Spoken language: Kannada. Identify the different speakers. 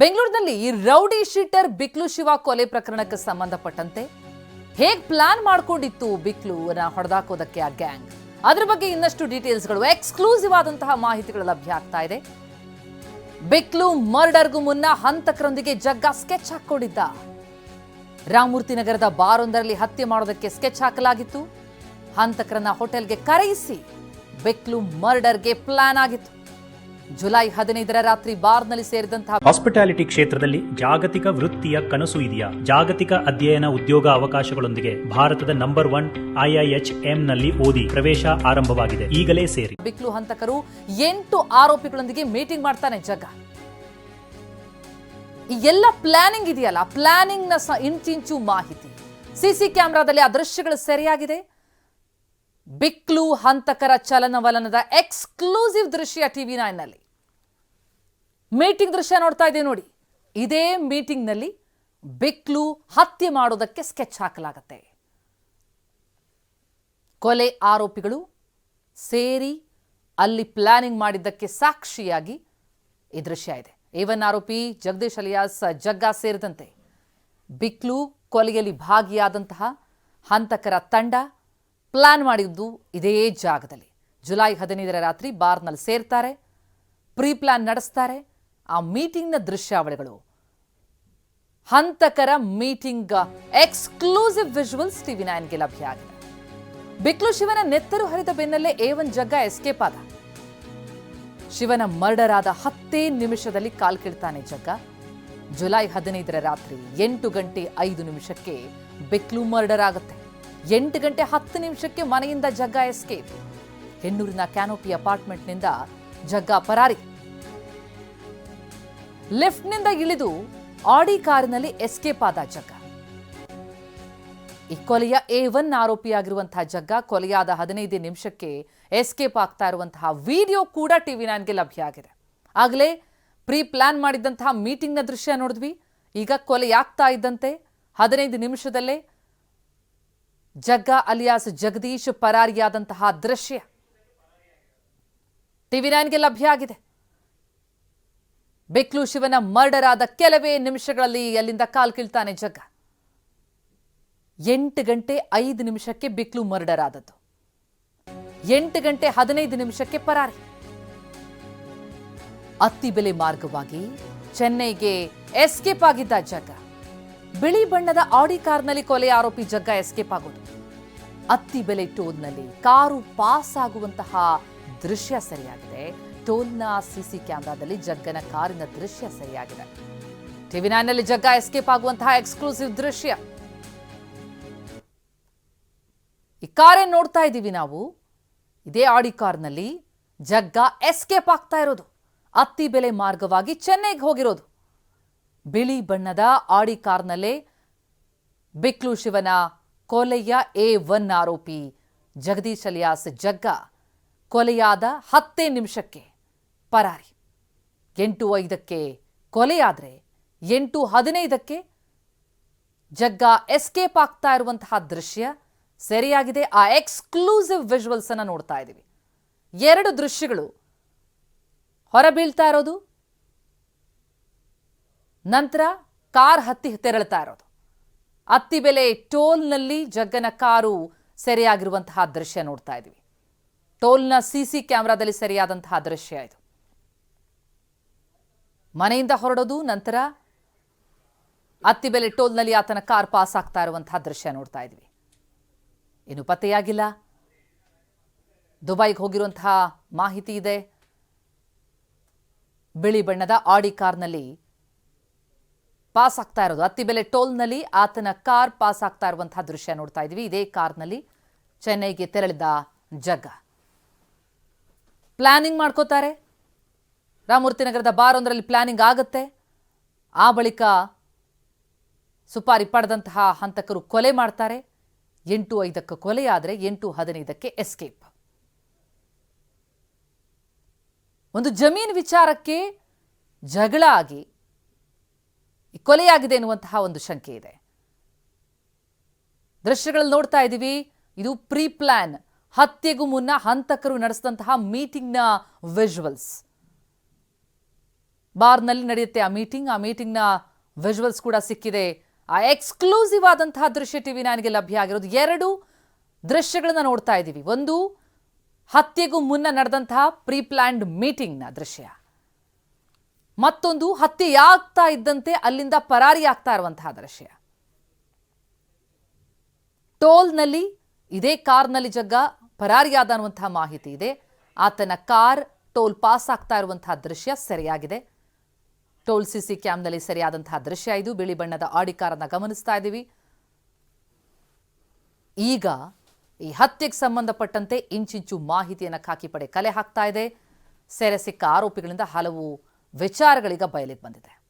Speaker 1: ಬೆಂಗಳೂರಿನಲ್ಲಿ ರೌಡಿ ಶೀಟರ್ ಬಿಕ್ಲು ಶಿವ ಕೊಲೆ ಪ್ರಕರಣಕ್ಕೆ ಸಂಬಂಧಪಟ್ಟಂತೆ ಹೇಗ್ ಪ್ಲಾನ್ ಮಾಡ್ಕೊಂಡಿತ್ತು ಬಿಕ್ಲು ಹೊಡೆದಾಕೋದಕ್ಕೆ ಆ ಗ್ಯಾಂಗ್? ಅದ್ರ ಬಗ್ಗೆ ಇನ್ನಷ್ಟು ಡೀಟೇಲ್ಸ್ಗಳು ಎಕ್ಸ್ಕ್ಲೂಸಿವ್ ಆದಂತಹ ಮಾಹಿತಿಗಳು ಲಭ್ಯ ಆಗ್ತಾ ಇದೆ. ಬಿಕ್ಲು ಮರ್ಡರ್ಗೂ ಮುನ್ನ ಹಂತಕರೊಂದಿಗೆ ಜಗ್ಗ ಸ್ಕೆಚ್ ಹಾಕೊಂಡಿದ್ದ ರಾಮಮೂರ್ತಿ ನಗರದ ಬಾರೊಂದರಲ್ಲಿ ಹತ್ಯೆ ಮಾಡೋದಕ್ಕೆ ಸ್ಕೆಚ್ ಹಾಕಲಾಗಿತ್ತು. ಹಂತಕರನ್ನ ಹೋಟೆಲ್ಗೆ ಕರೆಯಿಸಿ ಬೆಕ್ಲು ಮರ್ಡರ್ಗೆ ಪ್ಲಾನ್ ಆಗಿತ್ತು. ಜುಲೈ ಹದಿನೈದರ ರಾತ್ರಿ ಬಾರ್ನಲ್ಲಿ ಸೇರಿದಂತಹ
Speaker 2: ಹಾಸ್ಪಿಟಾಲಿಟಿ ಕ್ಷೇತ್ರದಲ್ಲಿ ಜಾಗತಿಕ ವೃತ್ತಿಯ ಕನಸು ಇದೆಯಾ? ಜಾಗತಿಕ ಅಧ್ಯಯನ ಉದ್ಯೋಗ ಅವಕಾಶಗಳೊಂದಿಗೆ ಭಾರತದ ನಂಬರ್ ಒನ್ ಐಐಎಚ್ನಲ್ಲಿ ಓದಿ ಪ್ರವೇಶ ಆರಂಭವಾಗಿದೆ. ಈಗಲೇ ಸೇರಿ.
Speaker 1: ಬಿಕ್ಲು ಹಂತಕರು ಎಂಟು ಆರೋಪಿಗಳೊಂದಿಗೆ ಮೀಟಿಂಗ್ ಮಾಡ್ತಾನೆ ಜಗ. ಈ ಎಲ್ಲ ಪ್ಲಾನಿಂಗ್ ಇದೆಯಲ್ಲ? ಪ್ಲಾನಿಂಗ್ನ ಇಂಚಿಂಚು ಮಾಹಿತಿ. ಸಿಸಿ ಕ್ಯಾಮೆರಾದಲ್ಲಿ ಆ ದೃಶ್ಯಗಳು ಸರಿಯಾಗಿದೆ. ಬಿಕ್ಲು ಹಂತಕರ ಚಲನವಲನದ ಎಕ್ಸ್ಕ್ಲೂಸಿವ್ ದೃಶ್ಯ ಟಿವಿ ನಲ್ಲಿ ಮೀಟಿಂಗ್ ದೃಶ್ಯ ನೋಡ್ತಾ ಇದ್ದೀವಿ ನೋಡಿ. ಇದೇ ಮೀಟಿಂಗ್ನಲ್ಲಿ ಬಿಕ್ಲು ಹತ್ಯೆ ಮಾಡೋದಕ್ಕೆ ಸ್ಕೆಚ್ ಹಾಕಲಾಗತ್ತೆ. ಕೊಲೆ ಆರೋಪಿಗಳು ಸೇರಿ ಅಲ್ಲಿ ಪ್ಲಾನಿಂಗ್ ಮಾಡಿದ್ದಕ್ಕೆ ಸಾಕ್ಷಿಯಾಗಿ ಈ ದೃಶ್ಯ ಇದೆ. ಏವನ್ ಆರೋಪಿ ಜಗದೀಶ್ ಅಲಿಯಾಸ್ ಜಗ್ಗಾ ಸೇರಿದಂತೆ. ಬಿಕ್ಲು ಕೊಲೆಯಲ್ಲಿ ಭಾಗಿಯಾದಂತಹ ಹಂತಕರ ತಂಡ ಪ್ಲಾನ್ ಮಾಡಿದ್ದು ಇದೇ ಜಾಗದಲ್ಲಿ. ಜುಲೈ ಹದಿನೈದರ ರಾತ್ರಿ ಬಾರ್ನಲ್ಲಿ ಸೇರ್ತಾರೆ ಪ್ರೀ ಪ್ಲಾನ್ ನಡೆಸ್ತಾರೆ. ಆ ಮೀಟಿಂಗ್ನ ದೃಶ್ಯಾವಳಿಗಳು. ಹಂತಕರ ಮೀಟಿಂಗ್ ಎಕ್ಸ್ಕ್ಲೂಸಿವ್ ವಿಜುವಲ್ಸ್ ಟಿವಿ ನೈನ್ಗೆ ಲಭ್ಯ ಆಗಿದೆ. ಬಿಕ್ಲು ಶಿವನ ನೆತ್ತರು ಹರಿದ ಬೆನ್ನಲ್ಲೇ ಏವನ್ ಜಗ್ಗ ಎಸ್ಕೇಪ್ ಆದ. ಶಿವನ ಮರ್ಡರ್ ಆದ ಹತ್ತೇ ನಿಮಿಷದಲ್ಲಿ ಕಾಲ್ಕಿಡ್ತಾನೆ ಜಗ್ಗ. ಜುಲೈ ಹದಿನೈದರ ರಾತ್ರಿ ಎಂಟು ಗಂಟೆ ಐದು ನಿಮಿಷಕ್ಕೆ ಬಿಕ್ಲು ಮರ್ಡರ್ ಆಗುತ್ತೆ. ಎಂಟು ಗಂಟೆ ಹತ್ತು ನಿಮಿಷಕ್ಕೆ ಮನೆಯಿಂದ ಜಗ್ಗ ಎಸ್ಕೇಪ್. ಹೆಣ್ಣೂರಿನ ಕ್ಯಾನೋಪಿ ಅಪಾರ್ಟ್ಮೆಂಟ್ನಿಂದ ಜಗ್ಗ ಪರಾರಿ. ಲಿಫ್ಟ್ನಿಂದ ಇಳಿದು ಆಡಿ ಕಾರಿನಲ್ಲಿ ಎಸ್ಕೇಪ್ ಆದ ಜಗ್ಗ. ಈ ಕೊಲೆಯ ಎ ಒನ್ ಆರೋಪಿಯಾಗಿರುವಂತಹ ಜಗ್ಗ ಕೊಲೆಯಾದ ಹದಿನೈದು ನಿಮಿಷಕ್ಕೆ ಎಸ್ಕೇಪ್ ಆಗ್ತಾ ಇರುವಂತಹ ವಿಡಿಯೋ ಕೂಡ ಟಿವಿ ನೈನ್ಗೆ ಲಭ್ಯ ಆಗಿದೆ. ಆಗಲೇ ಪ್ರೀ ಪ್ಲಾನ್ ಮಾಡಿದ್ದಂತಹ ಮೀಟಿಂಗ್ನ ದೃಶ್ಯ ನೋಡಿದ್ವಿ. ಈಗ ಕೊಲೆಯಾಗ್ತಾ ಇದ್ದಂತೆ. ಹದಿನೈದು ನಿಮಿಷದಲ್ಲೇ ಜಗ್ಗ ಅಲಿಯಾಸ್ ಜಗದೀಶ್ ಪರಾರಿಯಾದಂತಹ ದೃಶ್ಯ. ಟಿವಿ ನೈನ್ಗೆ ಲಭ್ಯ ಆಗಿದೆ. ಬೆಕ್ಲು ಶಿವನ ಮರ್ಡರ್ ಆದ ಕೆಲವೇ ನಿಮಿಷಗಳಲ್ಲಿ ಅಲ್ಲಿಂದ ಕಾಲ್ ಕೀಳ್ತಾನೆ ಜಗ್ಗ. ಎಂಟು ಗಂಟೆ ಐದು ನಿಮಿಷಕ್ಕೆ ಬೆಕ್ಲು ಮರ್ಡರ್ ಆದದ್ದು. ಎಂಟು ಗಂಟೆ ಹದಿನೈದು ನಿಮಿಷಕ್ಕೆ ಪರಾರಿ. ಅತ್ತಿಬೆಲೆ ಮಾರ್ಗವಾಗಿ ಚೆನ್ನೈಗೆ ಎಸ್ಕೇಪ್ ಆಗಿದ್ದ ಜಗ್ಗ. ಬಿಳಿ ಬಣ್ಣದ ಆಡಿ ಕಾರ್ನಲ್ಲಿ ಕೊಲೆ ಆರೋಪಿ ಜಗ್ಗ ಎಸ್ಕೇಪ್ ಆಗೋದು. ಅತ್ತಿಬೆಲೆ ಟೋಲ್ನಲ್ಲಿ ಕಾರು ಪಾಸ್ ಆಗುವಂತಹ ದೃಶ್ಯ ಸರಿಯಾಗಿದೆ. ಟೋಲ್ನ ಸಿಸಿ ಕ್ಯಾಮೆರಾದಲ್ಲಿ ಜಗ್ಗನ ಕಾರಿನ ದೃಶ್ಯ ಸರಿಯಾಗಿದೆ. ಟಿವಿ ನೈನ್ನಲ್ಲಿ ಜಗ್ಗ ಎಸ್ಕೇಪ್ ಆಗುವಂತಹ ಎಕ್ಸ್ಕ್ಲೂಸಿವ್ ದೃಶ್ಯ. ಈ ಕಾರೇ ನೋಡ್ತಾ ಇದ್ದೀವಿ ನಾವು. ಇದೇ ಆಡಿ ಕಾರ್ನಲ್ಲಿ ಜಗ್ಗ ಎಸ್ಕೇಪ್ ಆಗ್ತಾ ಇರೋದು. ಅತ್ತಿ ಬೆಲೆ ಮಾರ್ಗವಾಗಿ ಚೆನ್ನೈಗೆ ಹೋಗಿರೋದು. ಬಿಳಿ ಬಣ್ಣದ ಆಡಿ ಕಾರ್ನಲ್ಲೇ ಬಿಕ್ಲು ಶಿವನ ಕೊಲೆಯ ಎ ಒನ್ ಆರೋಪಿ ಜಗದೀಶ್ ಅಲಿಯಾಸ್ ಜಗ್ಗ ಕೊಲೆಯಾದ ಹತ್ತೇ ನಿಮಿಷಕ್ಕೆ ಪರಾರಿ. ಎಂಟು ಐದಕ್ಕೆ ಕೊಲೆಯಾದರೆ ಎಂಟು ಹದಿನೈದಕ್ಕೆ ಜಗ್ಗ ಎಸ್ಕೇಪ್ ಆಗ್ತಾ ಇರುವಂತಹ ದೃಶ್ಯ ಸರಿಯಾಗಿದೆ. ಆ ಎಕ್ಸ್ಕ್ಲೂಸಿವ್ ವಿಜುವಲ್ಸ್ ಅನ್ನು ನೋಡ್ತಾ ಇದ್ದೀವಿ. ಎರಡು ದೃಶ್ಯಗಳು ಹೊರಬೀಳ್ತಾ ಇರೋದು, ನಂತರ ಕಾರ್ ಹತ್ತಿ ತೆರಳ್ತಾ ಇರೋದು. ಅತ್ತಿಬೆಲೆ ಟೋಲ್ನಲ್ಲಿ ಜಗ್ಗನ ಕಾರು ಸೆರೆಯಾಗಿರುವಂತಹ ದೃಶ್ಯ ನೋಡ್ತಾ ಇದ್ದೀವಿ. ಟೋಲ್ನ ಸಿಸಿ ಕ್ಯಾಮೆರಾದಲ್ಲಿ ಸೆರೆಯಾದಂತಹ ದೃಶ್ಯ ಇದು. ಮನೆಯಿಂದ ಹೊರಡೋದು, ನಂತರ ಅತ್ತಿಬೆಲೆ ಟೋಲ್ನಲ್ಲಿ ಆತನ ಕಾರ್ ಪಾಸ್ ಆಗ್ತಾ ಇರುವಂತಹ ದೃಶ್ಯ ನೋಡ್ತಾ ಇದ್ವಿ ಇನ್ನು ಪತ್ತೆಯಾಗಿಲ್ಲ. ದುಬೈಗೆ ಹೋಗಿರುವಂತಹ ಮಾಹಿತಿ ಇದೆ. ಬಿಳಿ ಬಣ್ಣದ ಆಡಿ ಕಾರ್ನಲ್ಲಿ ಪಾಸ್ ಆಗ್ತಾ ಇರೋದು. ಅತ್ತಿಬೆಲೆ ಟೋಲ್ನಲ್ಲಿ ಆತನ ಕಾರ್ ಪಾಸ್ ಆಗ್ತಾ ಇರುವಂತಹ ದೃಶ್ಯ ನೋಡ್ತಾ ಇದ್ವಿ. ಇದೇ ಕಾರ್ನಲ್ಲಿ ಚೆನ್ನೈಗೆ ತೆರಳಿದ ಜಗ್ಗ. ಪ್ಲಾನಿಂಗ್ ಮಾಡ್ಕೋತಾರೆ. ಬಾರ್ ಒಂದರಲ್ಲಿ ಪ್ಲಾನಿಂಗ್ ಆಗುತ್ತೆ. ಆ ಬಳಿಕ ಸುಪಾರಿ ಪಡೆದಂತಹ ಹಂತಕರು ಕೊಲೆ ಮಾಡ್ತಾರೆ. ಎಂಟು ಐದಕ್ಕೆ ಕೊಲೆಯಾದರೆ ಎಂಟು ಹದಿನೈದಕ್ಕೆ ಎಸ್ಕೇಪ್. ಒಂದು ಜಮೀನು ವಿಚಾರಕ್ಕೆ ಜಗಳ ಆಗಿ ಕೊಲೆಯಾಗಿದೆ ಎನ್ನುವಂತಹ ಒಂದು ಶಂಕೆ ಇದೆ. ದೃಶ್ಯಗಳಲ್ಲಿ ನೋಡ್ತಾ ಇದ್ದೀವಿ, ಇದು ಪ್ರೀ ಪ್ಲಾನ್ ಹತ್ಯೆಗೂ ಮುನ್ನ ಹಂತಕರು ನಡೆಸಿದಂತಹ ಮೀಟಿಂಗ್ನ ವಿಜುವಲ್ಸ್ ಬಾರ್ನಲ್ಲಿ ನಡೆಯುತ್ತೆ ಆ ಮೀಟಿಂಗ್, ಆ ಮೀಟಿಂಗ್ನ ವಿಜುವಲ್ಸ್ ಕೂಡ ಸಿಕ್ಕಿದೆ. ಆ ಎಕ್ಸ್ಕ್ಲೂಸಿವ್ ಆದಂತಹ ದೃಶ್ಯ ಟಿವಿ ನನಗೆ ಲಭ್ಯ ಆಗಿರೋದು. ಎರಡು ದೃಶ್ಯಗಳನ್ನ ನೋಡ್ತಾ ಇದ್ದೀವಿ. ಒಂದು, ಹತ್ಯೆಗೂ ಮುನ್ನ ನಡೆದಂತಹ ಪ್ರೀ ಪ್ಲಾನ್ಡ್ ಮೀಟಿಂಗ್ನ ದೃಶ್ಯ. ಮತ್ತೊಂದು ಹತ್ಯೆಯಾಗ್ತಾ ಇದ್ದಂತೆ ಅಲ್ಲಿಂದ ಪರಾರಿಯಾಗ್ತಾ ಇರುವಂತಹ ದೃಶ್ಯ. ಟೋಲ್ನಲ್ಲಿ, ಇದೇ ಕಾರ್ನಲ್ಲಿ ಜಗ್ಗ ಪರಾರಿಯಾದ ಅನ್ನುವಂತಹ ಮಾಹಿತಿ ಇದೆ. ಆತನ ಕಾರ್ ಟೋಲ್ ಪಾಸ್ ಆಗ್ತಾ ಇರುವಂತಹ ದೃಶ್ಯ ಸೆರೆಯಾಗಿದೆ. ಟೋಲ್ ಸಿಸಿ ಕ್ಯಾಮ್ನಲ್ಲಿ ಸೆರೆಯಾದಂತಹ ದೃಶ್ಯ ಇದು. ಬಿಳಿ ಬಣ್ಣದ ಆಡಿ ಕಾರನ್ನ ಗಮನಿಸ್ತಾ ಇದ್ದೀವಿ. ಈಗ ಈ ಹತ್ಯೆಗೆ ಸಂಬಂಧಪಟ್ಟಂತೆ ಇಂಚಿಂಚು ಮಾಹಿತಿಯನ್ನು ಖಾಕಿ ಪಡೆ ಕಲೆ ಹಾಕ್ತಾ ಇದೆ. ಸೆರೆ ಸಿಕ್ಕ ಆರೋಪಿಗಳಿಂದ ಹಲವು ವಿಚಾರಗಳೀಗ ಬಯಲಿಗೆ ಬಂದಿದೆ.